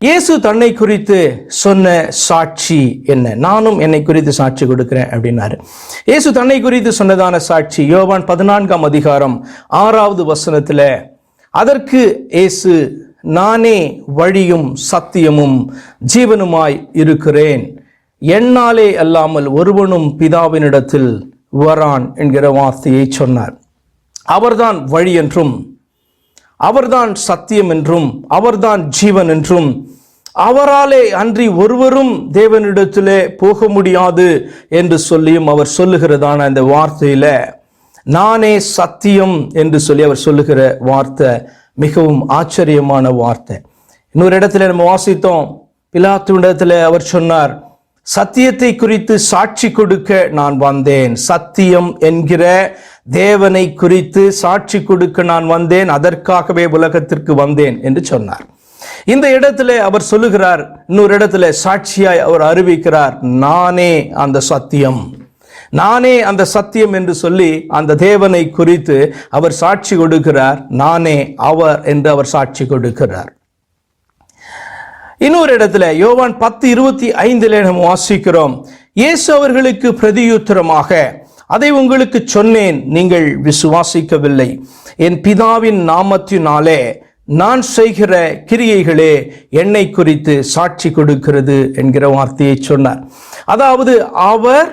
இயேசு தன்னை குறித்து சொன்ன சாட்சி என்ன? நானும் என்னை குறித்து சாட்சி கொடுக்கிறேன் அப்படின்னாரு. இயேசு தன்னை குறித்து சொன்னதான சாட்சி யோவான் பதினான்காம் அதிகாரம் ஆறாவது வசனத்துல அதற்கு இயேசு நானே வழியும் சத்தியமும் ஜீவனுமாய் இருக்கிறேன். என்னாலே அல்லாமல் ஒருவனும் பிதாவினிடத்தில் வரான் என்கிற வார்த்தையை சொன்னார். அவர்தான் வழி என்றும் அவர்தான் சத்தியம் என்றும் அவர்தான் ஜீவன் என்றும். அவராலே அன்றி ஒருவரும் தேவனிடத்திலே போக முடியாது என்று சொல்லியும் அவர் சொல்லுகிறதான அந்த வார்த்தையில நானே சத்தியம் என்று சொல்லி அவர் சொல்லுகிற வார்த்தை மிகவும் ஆச்சரியமான வார்த்தை. இன்னொரு இடத்துல நம்ம வாசித்தோம் பிலாத்து இடத்துல அவர் சொன்னார் சத்தியத்தை குறித்து சாட்சி கொடுக்க நான் வந்தேன். சத்தியம் என்கிற தேவனை குறித்து சாட்சி கொடுக்க நான் வந்தேன். அதற்காகவே உலகத்திற்கு வந்தேன் என்று சொன்னார். இந்த இடத்துல அவர் சொல்லுகிறார் இன்னொரு இடத்துல சாட்சியாய் அவர் அறிவிக்கிறார் நானே அந்த சத்தியம். நானே அந்த சத்தியம் என்று சொல்லி அந்த தேவனை குறித்து அவர் சாட்சி கொடுக்கிறார் நானே அவர் என்று அவர் சாட்சி கொடுக்கிறார். இன்னொரு இடத்துல யோவான் பத்து இருபத்தி ஐந்தில் நம்ம வாசிக்கிறோம். இயேசு அவர்களுக்கு பிரதியுத்தரமாக அதை உங்களுக்கு சொன்னேன் நீங்கள் விசுவாசிக்கவில்லை. என் பிதாவின் நாமத்தினாலே நான் செய்கிற கிரியைகளே என்னை குறித்து சாட்சி கொடுக்கிறது என்கிற வார்த்தையை சொன்னார். அதாவது அவர்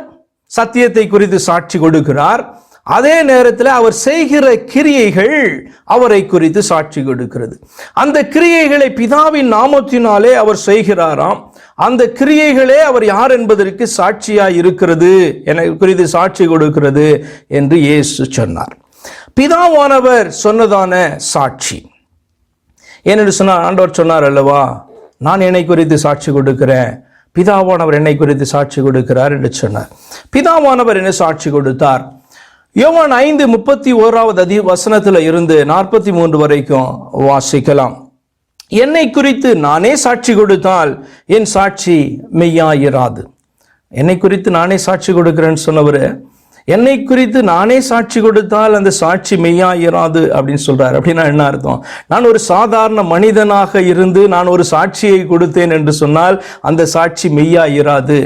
சத்தியத்தை குறித்து சாட்சி கொடுக்கிறார். அதே நேரத்தில் அவர் செய்கிற கிரியைகள் அவரை குறித்து சாட்சி கொடுக்கிறது. அந்த கிரியைகளை பிதாவின் நாமத்தினாலே அவர் செய்கிறாராம். அந்த கிரியைகளே அவர் யார் என்பதற்கு சாட்சியாக இருக்கிறது? என குறித்து சாட்சி கொடுக்கிறது என்று இயேசு சொன்னார். பிதாவானவர் சொன்னதான சாட்சி. ஏனென்று சொன்னார் ஆண்டவர் சொன்னார் அல்லவா? நான் என்னை குறித்து சாட்சி கொடுக்கிறேன். பிதாவானவர் என்னை குறித்து சாட்சி கொடுக்கிறார் என்று சொன்னார். பிதாவானவர் என்ன சாட்சி கொடுத்தார்? யோவான் ஐந்து முப்பத்தி ஓராவது அதி வசனத்தில் இருந்து நாற்பத்தி மூன்று வரைக்கும் வாசிக்கலாம். என்னை குறித்து நானே சாட்சி கொடுத்தால் என் சாட்சி மெய்யாயிராது. என்னை குறித்து நானே சாட்சி கொடுக்கிறேன்னு சொன்னவர் என்னை குறித்து நானே சாட்சி கொடுத்தால் அந்த சாட்சி மெய்யாயிராது அப்படின்னு சொல்றாரு. அப்படின்னா என்ன அர்த்தம்? நான் ஒரு சாதாரண மனிதனாக இருந்து நான் ஒரு சாட்சியை கொடுத்தேன் என்று சொன்னால் அந்த சாட்சி மெய்யாயிராது.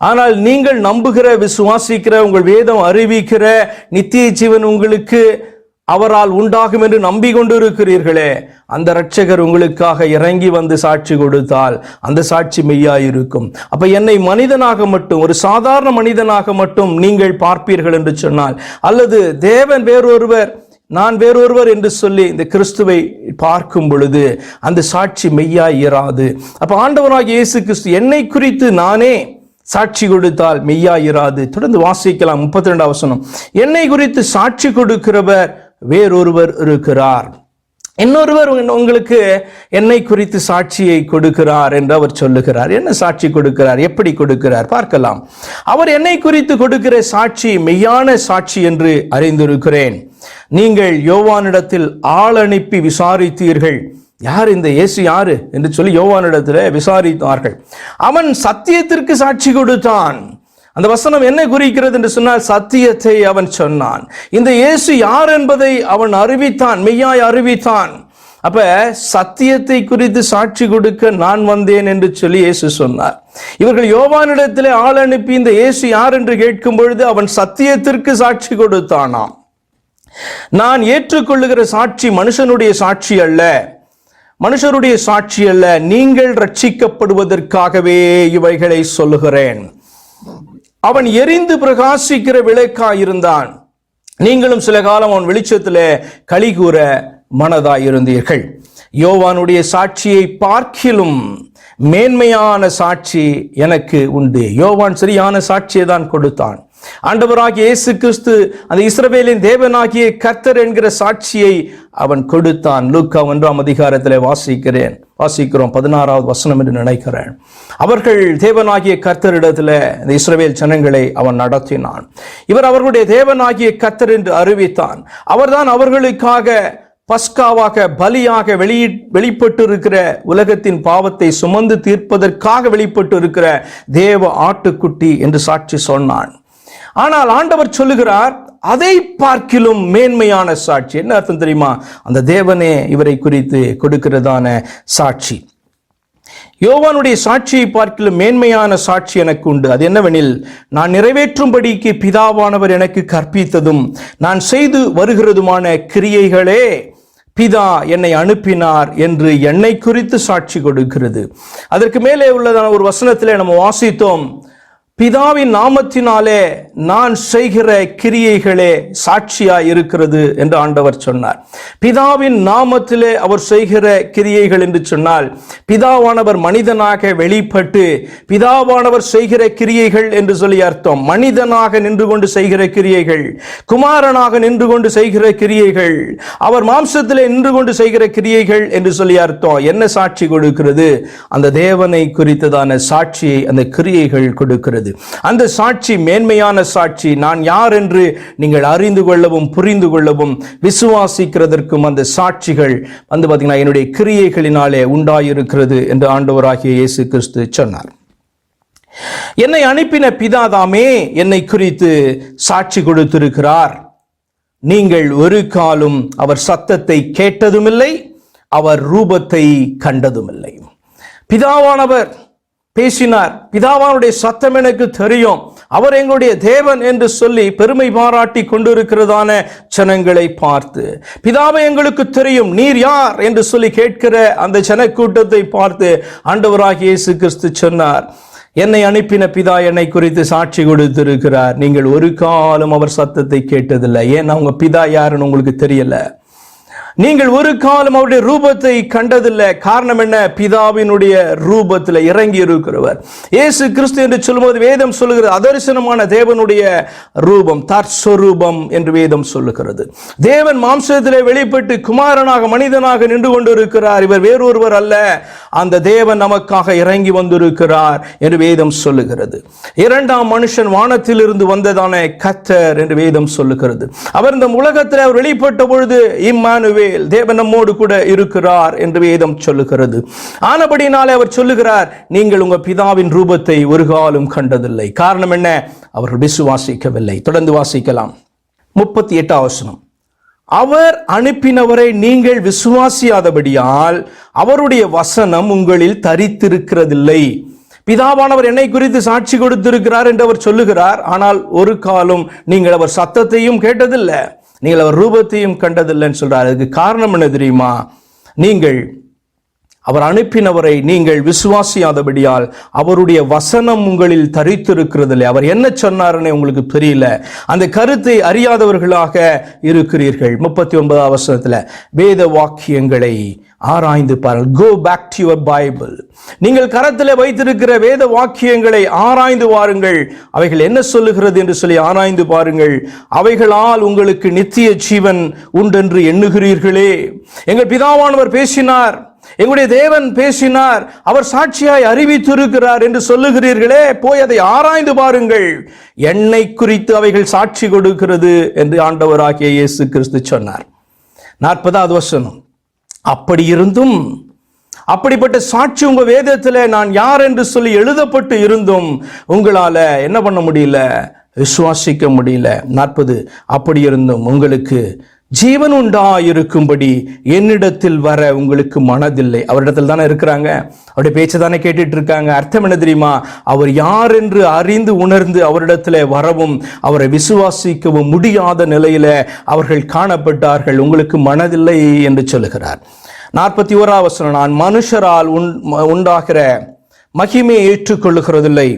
ஆனால் நீங்கள் நம்புகிற விசுவாசிக்கிற உங்கள் வேதம் அறிவிக்கிற நித்திய ஜீவன் உங்களுக்கு அவரால் உண்டாகும் என்று நம்பிக்கொண்டு இருக்கிறீர்களே அந்த இரட்சகர் உங்களுக்காக இறங்கி வந்து சாட்சி கொடுத்தால் அந்த சாட்சி மெய்யாயிருக்கும். அப்ப என்னை மனிதனாக மட்டும் ஒரு சாதாரண மனிதனாக மட்டும் நீங்கள் பார்ப்பீர்கள் என்று சொன்னால் அல்லது தேவன் வேறொருவர் நான் வேறொருவர் என்று சொல்லி இந்த கிறிஸ்துவை பார்க்கும் பொழுது அந்த சாட்சி மெய்யாயிராது அப்ப ஆண்டவராகிய இயேசு கிறிஸ்து என்னை குறித்து நானே சாட்சி கொடுத்தால் மெய்யாயிராது. தொடர்ந்து வாசிக்கலாம் முப்பத்தி ரெண்டாம் வசனம். என்னை குறித்து சாட்சி கொடுக்கிறவர் வேறொருவர் இருக்கிறார். இன்னொருவர் உங்களுக்கு என்னை குறித்து சாட்சியை கொடுக்கிறார் என்று அவர் சொல்லுகிறார். என்ன சாட்சி கொடுக்கிறார்? எப்படி கொடுக்கிறார்? பார்க்கலாம். அவர் என்னை குறித்து கொடுக்கிற சாட்சி மெய்யான சாட்சி என்று அறிந்திருக்கிறேன். நீங்கள் யோவானிடத்தில் ஆள் அனுப்பி விசாரித்தீர்கள். யார் இந்த இயேசு யாரு? என்று சொல்லி யோவானிடத்தில் விசாரித்தார்கள். அவன் சத்தியத்திற்கு சாட்சி கொடுத்தான். அந்த வசனம் என்ன குறிக்கிறது என்று சொன்னால் சத்தியத்தை அவன் சொன்னான். இந்த இயேசு யார் என்பதை அவன் அறிவித்தான் மெய்யாய் அறிவித்தான். அப்ப சத்தியத்தை குறித்து சாட்சி கொடுக்க நான் வந்தேன் என்று சொல்லி இயேசு சொன்னார். இவர்கள் யோவானிடத்திலே ஆள் அனுப்பி இந்த இயேசு யார் என்று கேட்கும் பொழுது அவன் சத்தியத்திற்கு சாட்சி கொடுத்தானாம். நான் ஏற்றுக்கொள்ளுகிற சாட்சி மனுஷனுடைய சாட்சி அல்ல. மனுஷருடைய சாட்சி அல்ல நீங்கள் ரட்சிக்கப்படுவதற்காகவே இவைகளை சொல்லுகிறேன். அவன் எரிந்து பிரகாசிக்கிற விளக்காய் இருந்தான். நீங்களும் சில காலம் அவன் வெளிச்சத்தில் களி கூற மனதாயிருந்தீர்கள் யோவானுடைய சாட்சியை பார்க்கிலும் மேன்மையான சாட்சி எனக்கு உண்டு. யோவான் சரியான சாட்சியை தான் கொடுத்தான். ஆண்டவராகிய இயேசு கிறிஸ்து அந்த இஸ்ரவேலின் தேவனாகிய கர்த்தர் என்கிற சாட்சியை அவன் கொடுத்தான். லூக்கா ஒன்றாம் அதிகாரத்தில் வாசிக்கிறேன். வாசிக்கிறோம் பதினாறாவது வசனம் என்று நினைக்கிறேன். அவர்கள் தேவனாகிய கர்த்தரிடத்தில் இந்த இஸ்ரவேல் ஜனங்களை அவன் நடத்தினான். இவர் அவர்களுடைய தேவனாகிய கர்த்தர் என்று அறிவித்தான். அவர்தான் அவர்களுக்காக பஸ்காவாக பலியாக வெளியி வெளிப்பட்டு இருக்கிற உலகத்தின் பாவத்தை சுமந்து தீர்ப்பதற்காக வெளிப்பட்டு இருக்கிற தேவ ஆட்டுக்குட்டி என்று சாட்சி சொன்னான். ஆனால் ஆண்டவர் சொல்லுகிறார் அதை பார்க்கிலும் மேன்மையான சாட்சி. என்ன அர்த்தம் தெரியுமா? அந்த தேவனே இவரை குறித்து கொடுக்கிறதான சாட்சி. யோவானுடைய சாட்சியை பார்க்கிலும் மேன்மையான சாட்சி எனக்கு உண்டு. அது என்னவெனில் நான் நிறைவேற்றும்படிக்கு பிதாவானவர் எனக்கு கற்பித்ததும் நான் செய்து வருகிறதுமான கிரியைகளே பிதா என்னை அனுப்பினார் என்று என்னை குறித்து சாட்சி கொடுக்கிறது. அதற்கு மேலே உள்ளதான ஒரு வசனத்திலே நம்ம வாசித்தோம் பிதாவின் நாமத்தினாலே நான் செய்கிற கிரியைகளே சாட்சியா இருக்கிறது என்று ஆண்டவர் சொன்னார். பிதாவின் நாமத்திலே அவர் செய்கிற கிரியைகள் என்று சொன்னால் பிதாவானவர் மனிதனாக வெளிப்பட்டு பிதாவானவர் செய்கிற கிரியைகள் என்று சொல்லி அர்த்தம். மனிதனாக நின்று கொண்டு செய்கிற கிரியைகள் குமாரனாக நின்று கொண்டு செய்கிற கிரியைகள் அவர் மாம்சத்திலே நின்று கொண்டு செய்கிற கிரியைகள் என்று சொல்லி அர்த்தம். என்ன சாட்சி கொடுக்கிறது? அந்த தேவனை குறித்ததான சாட்சியை அந்த கிரியைகள் கொடுக்கிறது. அந்த சாட்சி மேன்மையான சாட்சி நான் யார் என்று நீங்கள் அறிந்து கொள்ளவும் புரிந்து கொள்ளவும் விசுவாசிக்கிறதற்கும் அந்த சாட்சிகள் வந்து பார்த்தீங்கன்னா என்னுடைய கிரியைகளினாலே உண்டாயிருக்கிறது என்று ஆண்டவராகிய இயேசு கிறிஸ்து சொன்னார். என்னை அனுப்பின பிதாதாமே என்னை குறித்து சாட்சி கொடுத்திருக்கிறார். நீங்கள் ஒரு காலும் அவர் சத்தத்தை கேட்டதுமில்லை அவர் ரூபத்தை கண்டதுமில்லை. பிதாவானவர் பேசினார். பிதாவானுடைய சத்தம் எனக்கு தெரியும். அவர் எங்களுடைய தேவன் என்று சொல்லி பெருமை பாராட்டி கொண்டிருக்கிறதான ஜனங்களை பார்த்து பிதாவை எங்களுக்கு தெரியும். நீர் யார்? என்று சொல்லி கேட்கிற அந்த ஜனக்கூட்டத்தை பார்த்து ஆண்டவராக இயேசு கிறிஸ்து சொன்னார். என்னை அனுப்பின பிதா என்னை குறித்து சாட்சி கொடுத்திருக்கிறார். நீங்கள் ஒரு காலம் அவர் சத்தத்தை கேட்டதில்லை. ஏன்னா உங்க பிதா யாருன்னு உங்களுக்கு தெரியல. நீங்கள் ஒரு காலம் அவருடைய ரூபத்தை கண்டதில்லை. காரணம் என்ன? பிதாவினுடைய ரூபத்தில் இறங்கி இருக்கிறவர். இயேசு கிறிஸ்து என்று சொல்லும்போது வேதம் சொல்லுகிறது அதரிசனமான தேவனுடைய ரூபம் தற்ஸ்வரூபம் என்று வேதம் சொல்லுகிறது. தேவன் மாம்சத்திலே வெளிப்பட்டு குமாரனாக மனிதனாக நின்று கொண்டிருக்கிறார். இவர் வேறொருவர் அல்ல. அந்த தேவன் நமக்காக இறங்கி வந்திருக்கிறார் என்று வேதம் சொல்லுகிறது. இரண்டாம் மனுஷன் வானத்திலிருந்து வந்ததான கத்தர் என்று வேதம் சொல்லுகிறது. அவர் இந்த உலகத்தில் அவர் வெளிப்பட்ட பொழுது இம்மானுவேல் தேவன் நம்மோடு கூட இருக்கிறார் என்று வேதம் சொல்லுகிறது. ஆனபடினாலே அவர் சொல்லுகிறார் நீங்கள் உங்கள் பிதாவின் ரூபத்தை ஒரு காலம் கண்டதில்லை. காரணம் என்ன? அவர்கள் விசுவாசிக்கவில்லை. தொடர்ந்து வாசிக்கலாம். முப்பத்தி எட்டாம் வசனம். அவர் அனுப்பினவரை நீங்கள் விசுவாசியாதபடியால் அவருடைய வசனம் உங்களில் தரித்திருக்கிறதில்லை. பிதாவானவர் என்னை குறித்து சாட்சி கொடுத்திருக்கிறார் என்று அவர் சொல்லுகிறார். ஆனால் ஒரு காலம் நீங்கள் அவர் சத்தத்தையும் கேட்டதில்லை. நீங்கள் அவர் ரூபத்தையும் கண்டதில்லைன்னு சொல்கிறார் அதுக்கு காரணம் என்ன தெரியுமா? நீங்கள் அவர் அனுப்பினவரை நீங்கள் விசுவாசியாதபடியால் அவருடைய வசனம் உங்களில் தரித்திருக்கிறதில்லை. அவர் என்ன சொன்னார்னே உங்களுக்கு தெரியல. அந்த கருத்தை அறியாதவர்களாக இருக்கிறீர்கள். முப்பத்தி ஒன்பதாம் வசனத்தில் வேத வாக்கியங்களை ஆராய்ந்து பாருங்கள். Go back to your Bible நீங்கள் கரத்தில் வைத்திருக்கிற வேத வாக்கியங்களை ஆராய்ந்து பாருங்கள் அவைகள் என்ன சொல்லுகிறது என்று சொல்லி ஆராய்ந்து பாருங்கள். அவைகளால் உங்களுக்கு நித்திய ஜீவன் உண்டென்று எண்ணுகிறீர்களே. எங்கள் பிதாவானவர் பேசினார். எங்களுடைய தேவன் பேசினார் அவர் சாட்சியாய் அறிவித்திருக்கிறார் என்று சொல்லுகிறீர்களே போய் அதை ஆராய்ந்து பாருங்கள். என்னை குறித்து அவைகள் சாட்சி கொடுக்கிறது என்று ஆண்டவராகிய இயேசு கிறிஸ்து சொன்னார். நாற்பதாவது வசனம் அப்படி இருந்தும் அப்படிப்பட்ட சாட்சி உங்க வேதத்தில் நான் யார் என்று சொல்லி எழுதப்பட்டு இருந்தும் உங்களால என்ன பண்ண முடியல? விசுவாசிக்க முடியல. நாற்பது அப்படி இருந்தும் உங்களுக்கு ஜீவன் உண்டா இருக்கும்படி என்னிடத்தில் வர உங்களுக்கு மனதில்லை. அவரிடத்தில் தானே இருக்கிறாங்க. அவருடைய பேச்சை தானே கேட்டுட்டு இருக்காங்க. அர்த்தம் என்ன தெரியுமா? அவர் யார் என்று அறிந்து உணர்ந்து அவரிடத்தில் வரவும் அவரை விசுவாசிக்கவும் முடியாத நிலையில அவர்கள் காணப்பட்டார்கள். உங்களுக்கு மனதில்லை என்று சொல்லுகிறார். நாற்பத்தி ஓராவசனம் நான் மனுஷரால் உண் உண்டாகிற மகிமையை ஏற்றுக்கொள்ளுகிறதில்லை.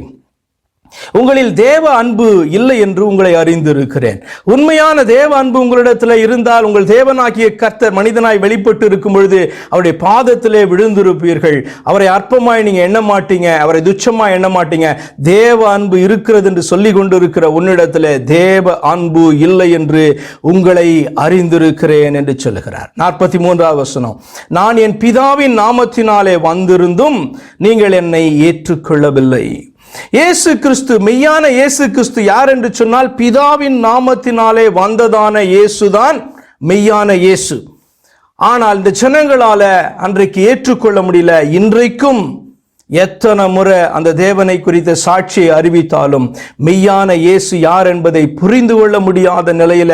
உங்களில் தேவ அன்பு இல்லை என்று உங்களை அறிந்திருக்கிறேன். உண்மையான தேவ அன்பு உங்களிடத்தில் இருந்தால் உங்கள் தேவனாகிய கர்த்தர் மனிதனாய் வெளிப்பட்டு இருக்கும் பொழுது அவருடைய பாதத்திலே விழுந்திருப்பீர்கள். அவரை அற்பமாய் நீங்க எண்ண மாட்டீங்க அவரை துச்சமாய் எண்ண மாட்டீங்க. தேவ அன்பு இருக்கிறது என்று சொல்லி கொண்டிருக்கிற உன்னிடத்தில் தேவ அன்பு இல்லை என்று உங்களை அறிந்திருக்கிறேன் என்று சொல்லுகிறார். நாற்பத்தி மூன்றாவது வசனம். நான் என் பிதாவின் நாமத்தினாலே வந்திருந்தும் நீங்கள் என்னை ஏற்றுக்கொள்ளவில்லை. இயேசு கிறிஸ்து மெய்யான இயேசு கிறிஸ்து யார் என்று சொன்னால் பிதாவின் நாமத்தினாலே வந்ததான இயேசுதான் மெய்யான இயேசு. ஆனால் இந்த ஜனங்களால அன்றைக்கு ஏற்றுக்கொள்ள முடியல. இன்றைக்கும் எத்தனை முறை அந்த தேவனை குறித்த சாட்சியை அறிவித்தாலும் மெய்யான இயேசு யார் என்பதை புரிந்து கொள்ள முடியாத நிலையில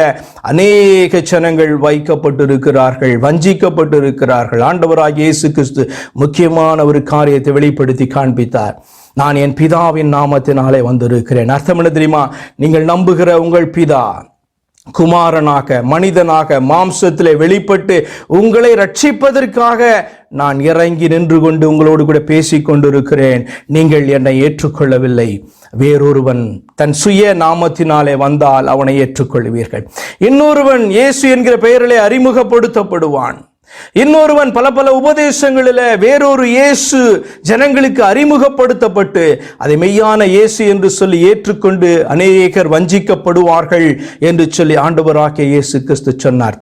அநேக ஜனங்கள் வைக்கப்பட்டிருக்கிறார்கள் வஞ்சிக்கப்பட்டிருக்கிறார்கள். ஆண்டவராக இயேசு கிறிஸ்து முக்கியமான ஒரு காரியத்தை வெளிப்படுத்தி காண்பித்தார். நான் என் பிதாவின் நாமத்தினாலே வந்திருக்கிறேன். அர்த்தம் என்ன தெரியுமா? நீங்கள் நம்புகிற உங்கள் பிதா குமாரனாக மனிதனாக மாம்சத்திலே வெளிப்பட்டு உங்களை ரட்சிப்பதற்காக நான் இறங்கி நின்று கொண்டு உங்களோடு கூட பேசிக் கொண்டிருக்கிறேன். நீங்கள் என்னை ஏற்றுக்கொள்ளவில்லை. வேறொருவன் தன் சுய நாமத்தினாலே வந்தால் அவனை ஏற்றுக்கொள்வீர்கள். இன்னொருவன் இயேசு என்கிற பெயரிலே அறிமுகப்படுத்தப்படுவான். இன்னொருவன் பல பல உபதேசங்களில வேறொரு இயேசு ஜனங்களுக்கு அறிமுகப்படுத்தப்பட்டு அதை மெய்யான இயேசு என்று சொல்லி ஏற்றுக்கொண்டு அநேகர் வஞ்சிக்கப்படுவார்கள் என்று சொல்லி ஆண்டவராகிய இயேசு கிறிஸ்து சொன்னார்.